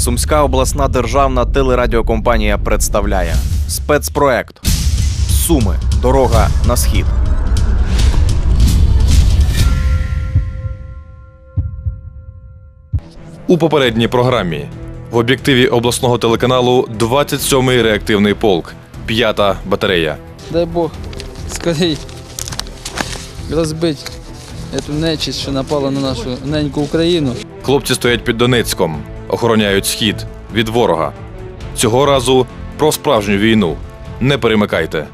Сумська обласна державна телерадіокомпанія представляє спецпроект Суми. Дорога на схід. У попередній програмі в об'єктиві обласного телеканалу 27-й реактивний полк, п'ята батарея. Дай Бог, скорей розбити цю нечисть, що напала на нашу неньку Україну. Хлопці стоять під Донецьком, охороняють схід від ворога. Цього разу про справжню війну. Не перемикайте.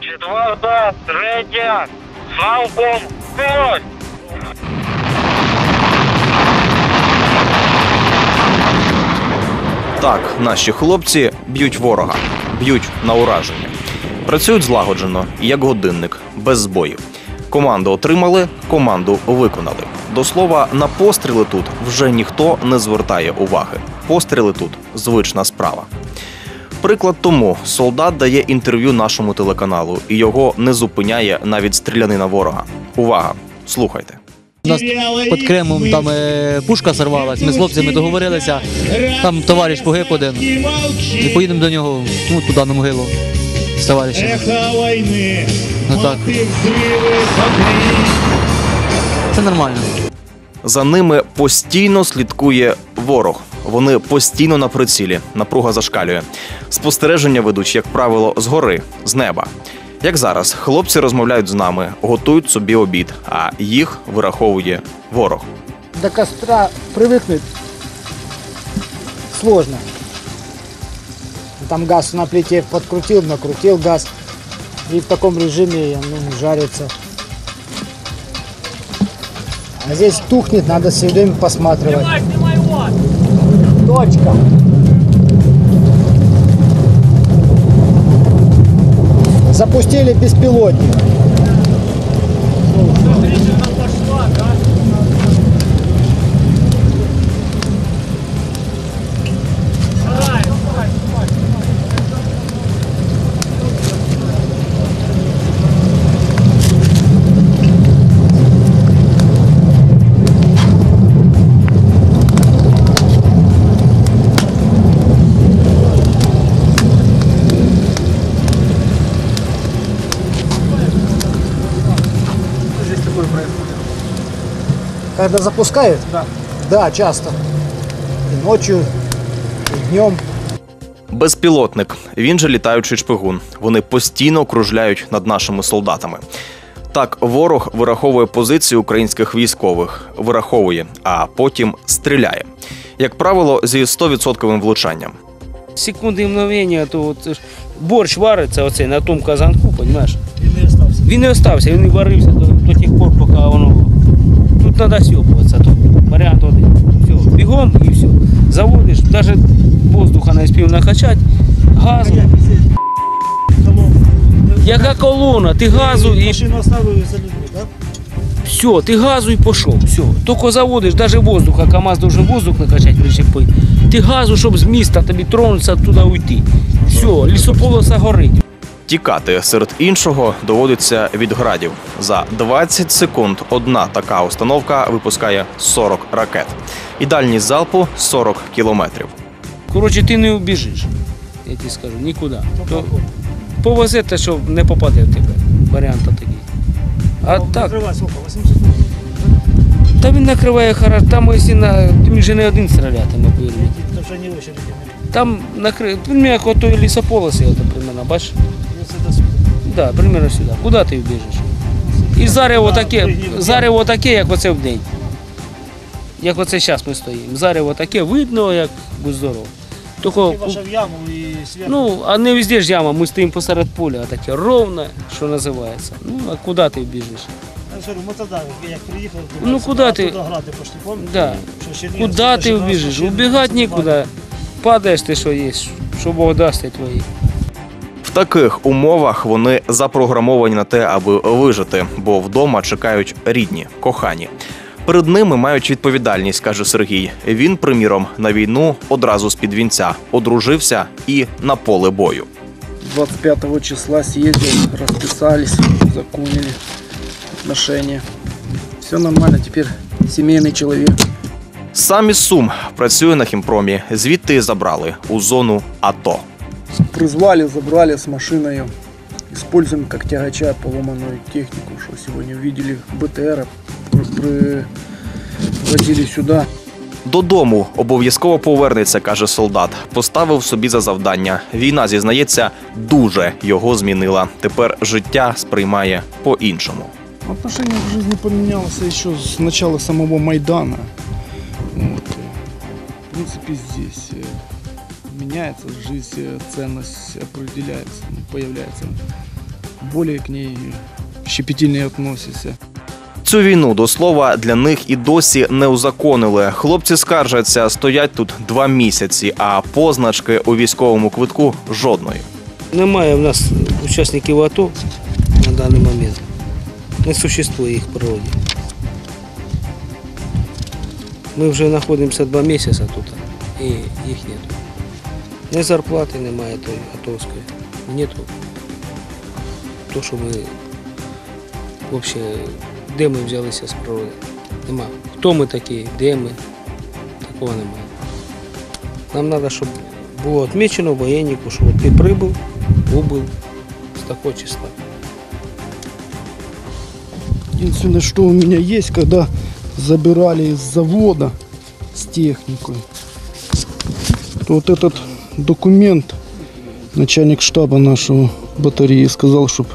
Четверта, третя, салком, вперед! Так, наші хлопці б'ють ворога, б'ють на ураження. Працюють злагоджено, як годинник, без збоїв. Команду отримали, команду виконали. До слова, на постріли тут вже ніхто не звертає уваги. Постріли тут звична справа. Приклад тому солдат дає інтерв'ю нашому телеканалу, і його не зупиняє навіть стрілянина ворога. Увага! Слухайте. У нас під Кремом там е, пушка сорвалась. Ми з хлопцями договорилися. Там товариш погиб один. І поїдемо до нього, ну туди на могилу з товаришем. Еха війни, Ну так. Це нормально. За ними постійно слідкує ворог. Вони постійно на прицілі, напруга зашкалює. Спостереження ведуть, як правило, згори, з неба. Як зараз, хлопці розмовляють з нами, готують собі обід, а їх вираховує ворог. до костра привыкнуть сложно. Там газ на плите подкрутил, накрутил газ. И в таком режиме ну, жарится. А здесь тухнет, надо все время посматривать. Точка. Запустили беспилотник. Когда запускают? Да. Да, часто. И ночью, и днем. Безпілотник, він же літаючий шпигун. Вони постійно кружляють над нашими солдатами. Так, ворог вираховує позиції українських військових, вираховує, а потім стріляє. Як правило, зі 100% влучанням. секунди мгновення, то от, це ж борщ вариться оцей на тому казанку, розумієш? Він не остався. Він не остався, він варився до, до тих пор, поки воно. Треба сьопуватися, тут варіант один. Все, бігом і все. Заводиш, навіть воздуха не спів накачати, газу. Яка колона? Ти газу і Машину оставили за людьми, так? все, ти газу і пішов. Все. Тільки заводиш, навіть воздуха, КАМАЗ должен воздух накачати причепи. Ти газу, щоб з міста тобі тронутися туди уйти. Все, лісополоса горить. Тікати серед іншого доводиться від градів. За 20 секунд одна така установка випускає 40 ракет. І дальність залпу 40 кілометрів. Коротше, ти не убіжиш. Я тобі скажу, нікуди. То повезе те, що не попаде в тебе. Варіант такий. А так, Закривай, сколько? 80 метрів. та він накриває хорошо. Там, на він вже не один стрілятиме, повір. Там. Він як ото лісополоси, примерно, бачиш? Да, примерно сюди. Куди ти вбіжиш? І зарево таке, зарево таке, як оце в день. Як оце зараз ми стоїмо. Зарево таке видно, як будь здоров. Тільки, в яму і свят. ну, а не везде ж яма, ми стоїмо посеред поля, а таке ровне, що називається. Ну, а куди ти вбіжиш? Я ж говорю, мотодар, як Ну, куди ти? Грати пошли, пам'ятаєш? Да. Що Куди ти нас вбіжиш? Убігати нікуди. Падаєш ти, що є, що Бог дасть твої. Таких умовах вони запрограмовані на те, аби вижити, бо вдома чекають рідні, кохані. Перед ними мають відповідальність, каже Сергій. Він, приміром, на війну одразу з під вінця одружився і на поле бою. 25 числа съездили, расписались, законили. отношения. Все нормально, теперь семейный человек. Сам із Сум працює на хімпромі. Звідти і забрали у зону АТО. Призвали, забрали с машиной. Используем как тягача поломанную технику, что сегодня увидели БТР, при- привозили сюда. Додому обов'язково повернеться, каже солдат. Поставив собі за завдання. Війна, зізнається, дуже його змінила. Тепер життя сприймає по-іншому. Отношение к жизни поменялось еще с начала самого Майдана. Вот. В принципе, здесь э, меняется жизнь, э, ценность определяется, ну, появляется. Более к ней щепетильнее относишься. Цю війну до слова для них і досі не узаконили. Хлопці скаржаться, стоять тут два місяці, а позначки у військовому квитку жодної. Немає в нас учасників АТО на даний момент. Не существує їх в природі. Ми вже знаходимося два місяці тут, і їх нету. Ні зарплати немає тої АТОвської. Нету. То, що ми взагалі, де ми взялися з природи? Нема. Хто ми такі, де ми? Такого немає. Нам треба, щоб було відмічено в воєннику, що ти прибув, убыл с такого числа. Единственное, что у меня есть, когда забирали из завода с техникой, то вот этот документ начальник штаба нашего батареи сказал, чтобы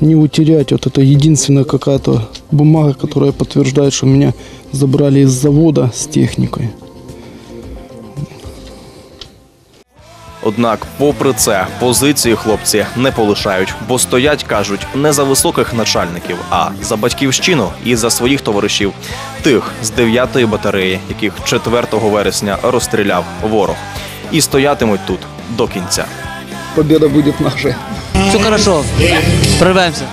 не утерять, вот это единственная какая-то бумага, которая подтверждает, что меня забрали из завода с техникой. Однак, попри це, позиції хлопці не полишають, бо стоять, кажуть, не за високих начальників, а за батьківщину і за своїх товаришів, тих з 9-ї батареї, яких 4 вересня розстріляв ворог, і стоятимуть тут до кінця. Побіда буде наша. Все хорошо, прорвемося.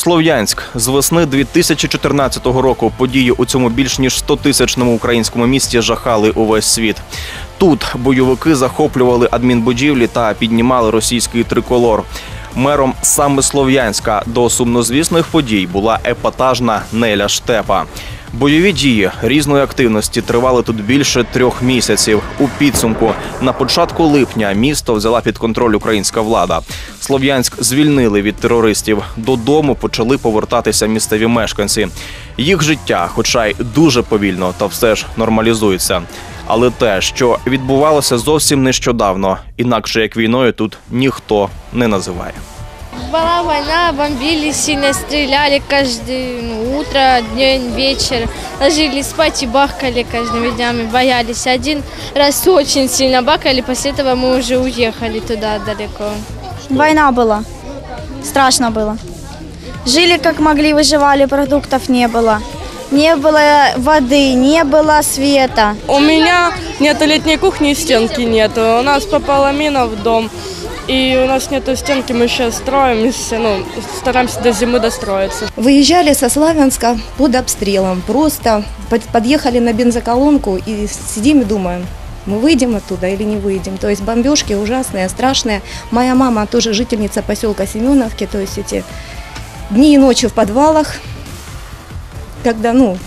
Слов'янськ з весни 2014 року події у цьому більш ніж 100-тисячному українському місті жахали увесь світ. Тут бойовики захоплювали адмінбудівлі та піднімали російський триколор. Мером саме Слов'янська до сумнозвісних подій була епатажна Неля Штепа. Бойові дії різної активності тривали тут більше трьох місяців. У підсумку на початку липня місто взяла під контроль українська влада. Слов'янськ звільнили від терористів. Додому почали повертатися місцеві мешканці. Їх життя, хоча й дуже повільно, та все ж нормалізується. Але те, що відбувалося зовсім нещодавно, інакше як війною, тут ніхто не називає. Была война, бомбили, сильно стреляли каждое ну, утро, день, вечер. Ложились спать и бахкали каждыми днями, боялись. Один раз очень сильно бахкали, после этого мы уже уехали туда далеко. Война была. Страшно было. Жили как могли, выживали, продуктов не было. Не было воды, не было света. У меня нету летней кухни, стенки нету. У нас попала мина в дом, и у нас нету стенки, мы сейчас строимся, ну, стараемся до зимы достроиться. Выезжали со Славянска под обстрелом. Просто под- подъехали на бензоколонку и сидим и думаем, мы выйдем оттуда или не выйдем. То есть бомбежки ужасные, страшные. Моя мама тоже жительница поселка Семеновки, то есть эти дни и ночи в подвалах. Когда, ну,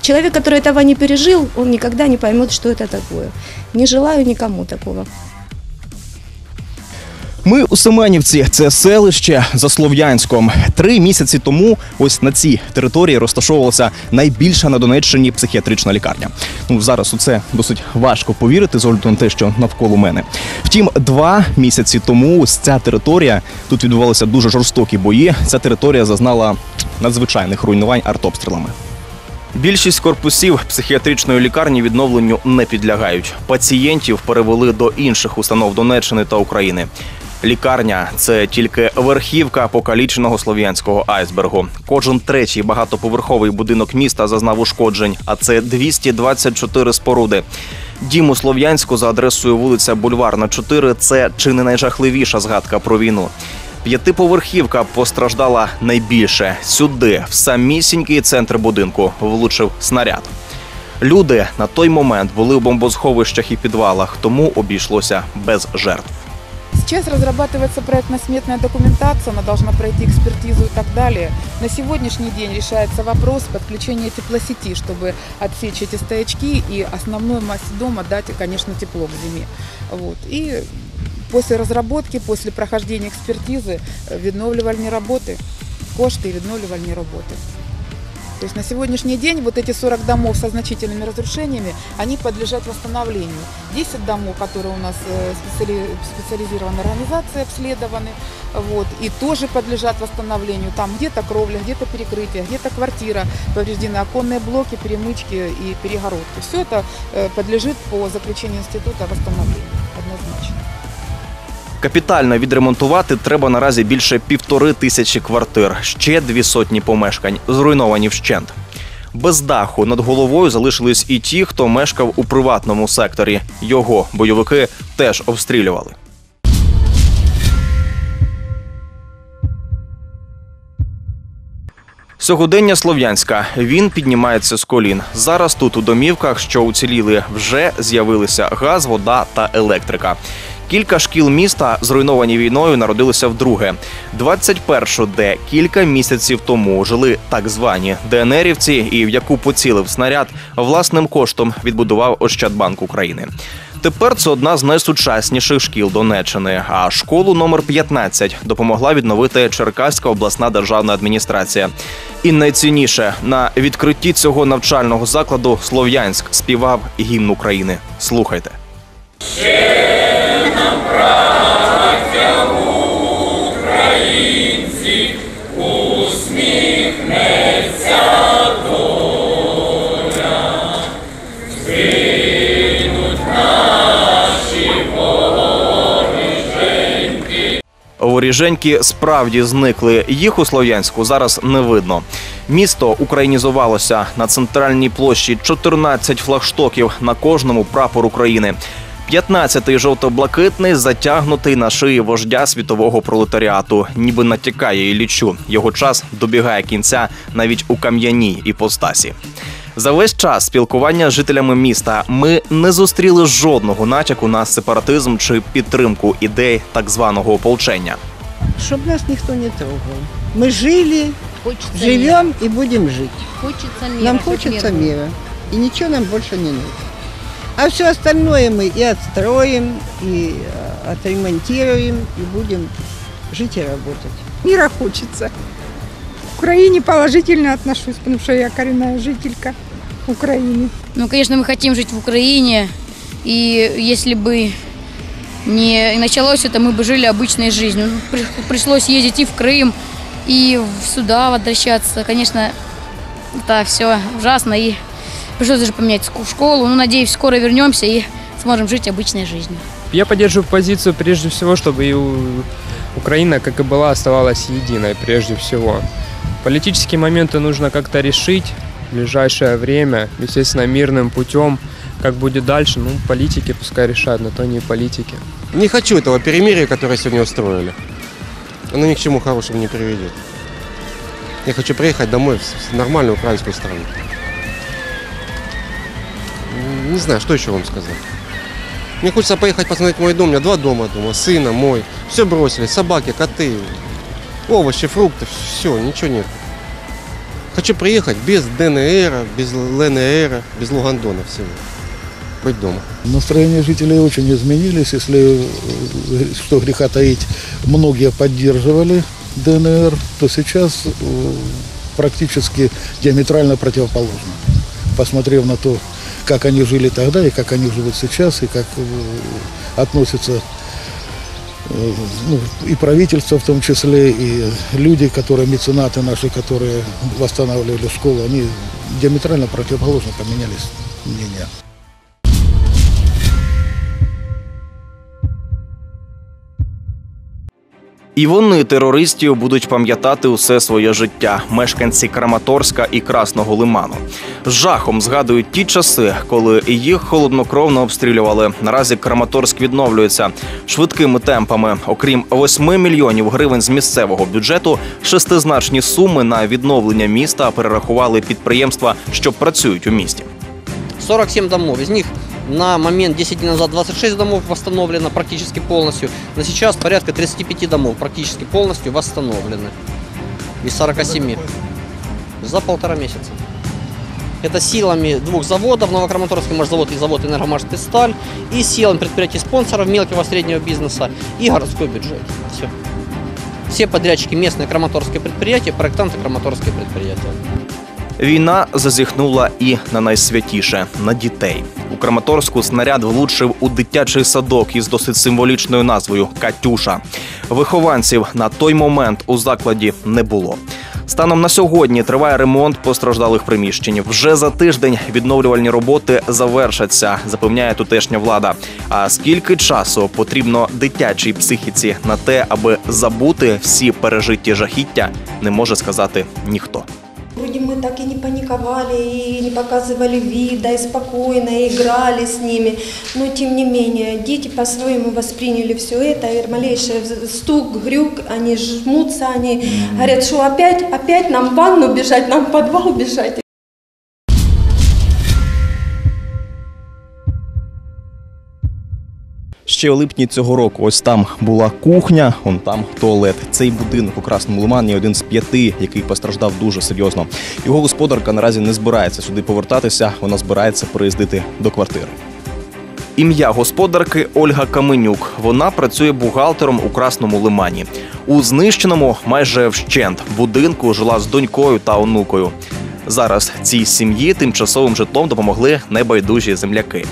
человек, который этого не пережил, он никогда не поймет, что это такое. Не желаю никому такого. Ми у Семенівці, це селище за Слов'янськом. Три місяці тому ось на цій території розташовувалася найбільша на Донеччині психіатрична лікарня. Ну зараз у це досить важко повірити з огляду на те, що навколо мене. Втім, два місяці тому ось ця територія тут відбувалися дуже жорстокі бої. Ця територія зазнала надзвичайних руйнувань артобстрілами. Більшість корпусів психіатричної лікарні відновленню не підлягають. Пацієнтів перевели до інших установ Донеччини та України. Лікарня це тільки верхівка покаліченого слов'янського айсбергу. Кожен третій багатоповерховий будинок міста зазнав ушкоджень, а це 224 споруди. Дім у Слов'янську за адресою вулиця Бульварна 4 – це чи не найжахливіша згадка про війну. П'ятиповерхівка постраждала найбільше. Сюди, в самісінький центр будинку, влучив снаряд. Люди на той момент були у бомбосховищах і підвалах, тому обійшлося без жертв. Сейчас разрабатывается проектно-сметная документация, она должна пройти экспертизу и так далее. На сегодняшний день решается вопрос подключения теплосети, чтобы отсечь эти стоячки и основной массе дома дать, конечно, тепло к зиме. Вот. И после разработки, после прохождения экспертизы, э, відновлювальні работы, кошты и відновлювальні работы. То есть на сегодняшний день вот эти 40 домов со значительными разрушениями, они подлежат восстановлению. 10 домов, которые у нас э, специали- специализированная организация обследованы, вот, и тоже подлежат восстановлению. Там где-то кровля, где-то перекрытие, где-то квартира повреждены, оконные блоки, перемычки и перегородки. Все это э, подлежит по заключению института восстановлению однозначно. Капітально відремонтувати треба наразі більше півтори тисячі квартир, ще дві сотні помешкань, зруйновані вщент. Без даху над головою залишились і ті, хто мешкав у приватному секторі. Його бойовики теж обстрілювали. Сьогодення Слов'янська. Він піднімається з колін. Зараз тут у домівках, що уціліли, вже з'явилися газ, вода та електрика. Кілька шкіл міста, зруйновані війною, народилися вдруге. 21 де кілька місяців тому жили так звані ДНРівці, і в яку поцілив снаряд, власним коштом відбудував Ощадбанк України. Тепер це одна з найсучасніших шкіл Донеччини. А школу номер 15 допомогла відновити Черкаська обласна державна адміністрація. І найцінніше на відкритті цього навчального закладу Слов'янськ співав гімн України. Слухайте. Воріженьки справді зникли. Їх у Слов'янську зараз не видно. Місто українізувалося на центральній площі 14 флагштоків на кожному прапор України. 15-й жовто-блакитний затягнутий на шиї вождя світового пролетаріату, ніби натякає Іллічу. Його час добігає кінця навіть у кам'яній іпостасі. За весь час спілкування з жителями міста ми не зустріли жодного натяку на сепаратизм чи підтримку ідей так званого ополчення. Чтобы нас никто не трогал. Мы жили, Хочется живем мира. и будем жить. Хочется мира. Нам чтоб хочется мир был. мира. И ничего нам больше не нужно. А все остальное мы и отстроим, и э, отремонтируем, и будем жить и работать. Мира хочется. К Украине положительно отношусь, потому что я коренная жителька Украины. Ну, конечно, мы хотим жить в Украине, и если бы не началось это, мы бы жили обычной жизнью. Ну, при- Пришлось ездить и в Крым, и сюда возвращаться. Конечно, это все ужасно, и пришлось даже поменять школу. Ну, надеюсь, скоро вернемся и сможем жить обычной жизнью. Я поддерживаю позицию прежде всего, чтобы и Украина, как и была, оставалась единой прежде всего. Политические моменты нужно как-то решить в ближайшее время, естественно, мирным путем. Как будет дальше, ну, политики пускай решают, но то не политики. Не хочу этого перемирия, которое сегодня устроили. Оно ни к чему хорошему не приведет. Я хочу приехать домой в нормальную украинскую страну. М, Не знаю, что еще вам сказать. Мне хочется поехать посмотреть мой дом. У меня два дома дома, сына, мой. Все бросили, собаки, коты, овощи, фрукты, все, ничего нет. Хочу приехать без ДНР, без ЛНР, без Лугандона всего. Быть дома. Настроения жителей очень изменились. Если, э, что греха таить, многие поддерживали ДНР, то сейчас э, практически диаметрально противоположно. Посмотрев на то, как они жили тогда и как они живут сейчас, и как э, относятся э, э, ну, и правительство в том числе, и люди, которые, меценаты наши, которые восстанавливали школу, они диаметрально противоположно поменялись мнения. І вони терористів будуть пам'ятати усе своє життя. Мешканці Краматорська і Красного Лиману з жахом згадують ті часи, коли їх холоднокровно обстрілювали. Наразі Краматорськ відновлюється швидкими темпами. Окрім 8 мільйонів гривень з місцевого бюджету, шестизначні суми на відновлення міста перерахували підприємства, що працюють у місті. 47 домов. Из них на момент 10 дней назад 26 домов восстановлено практически полностью. На сейчас порядка 35 домов практически полностью восстановлены. Из 47. За полтора месяца. Это силами двух заводов, Новокраматорский машзавод и завод Энергомаш-Сталь, и силами предприятий-спонсоров мелкого среднего бизнеса и городской бюджет. Все. Все подрядчики местные краматорские предприятия, проектанты краматорские предприятия. Війна зазіхнула і на найсвятіше на дітей. У Краматорську снаряд влучив у дитячий садок із досить символічною назвою Катюша. Вихованців на той момент у закладі не було. Станом на сьогодні триває ремонт постраждалих приміщень. Вже за тиждень відновлювальні роботи завершаться, запевняє тутешня влада. А скільки часу потрібно дитячій психіці на те, аби забути всі пережиті жахіття, не може сказати ніхто. Вроде мы так и не паниковали, и не показывали вида, и спокойно играли с ними. Но тем не менее, дети по-своему восприняли все это, и малейший стук, грюк, они жмутся, они говорят, что опять, опять нам в ванну бежать, нам в подвал бежать. Ще у липні цього року ось там була кухня, он там туалет. Цей будинок у Красному Лимані один з п'яти, який постраждав дуже серйозно. Його господарка наразі не збирається сюди повертатися. Вона збирається переїздити до квартири. Ім'я господарки Ольга Каменюк. Вона працює бухгалтером у Красному Лимані. У знищеному майже вщент будинку жила з донькою та онукою. Зараз цій сім'ї тимчасовим житлом допомогли небайдужі земляки.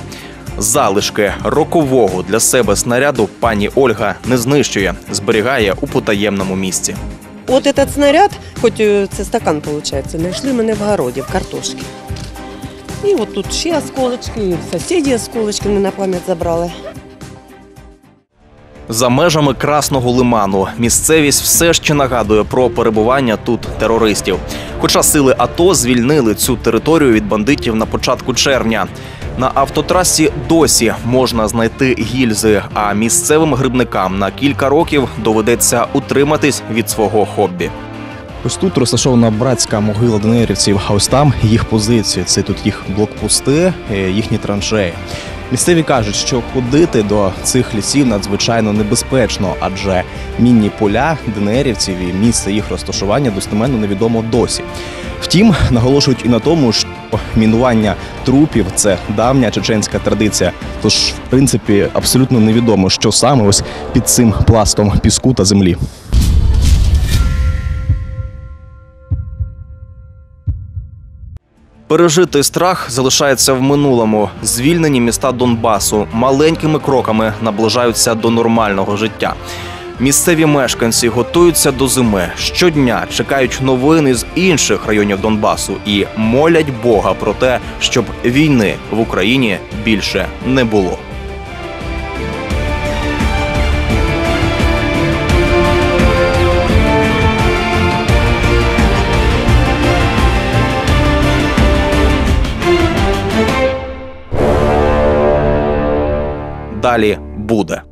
Залишки рокового для себе снаряду пані Ольга не знищує, зберігає у потаємному місці. От этот снаряд, хоч е, це стакан виходить, знайшли мене в городі, в картошці. І от тут ще осколочки, і сусіді осколочки не на пам'ять забрали. За межами Красного Лиману місцевість все ще нагадує про перебування тут терористів. Хоча сили АТО звільнили цю територію від бандитів на початку червня. На автотрасі досі можна знайти гільзи, а місцевим грибникам на кілька років доведеться утриматись від свого хобі. Ось тут розташована братська могила ДНРівців, а ось там їх позиції. Це тут їх блокпости, е, їхні траншеї. Місцеві кажуть, що ходити до цих лісів надзвичайно небезпечно, адже мінні поля ДНРівців і місце їх розташування достеменно невідомо досі. Втім, наголошують і на тому, мінування трупів це давня чеченська традиція. Тож, в принципі, абсолютно невідомо, що саме ось під цим пластом піску та землі. Пережитий страх залишається в минулому. Звільнені міста Донбасу маленькими кроками наближаються до нормального життя. Місцеві мешканці готуються до зими. Щодня чекають новини з інших районів Донбасу і молять Бога про те, щоб війни в Україні більше не було. Далі буде.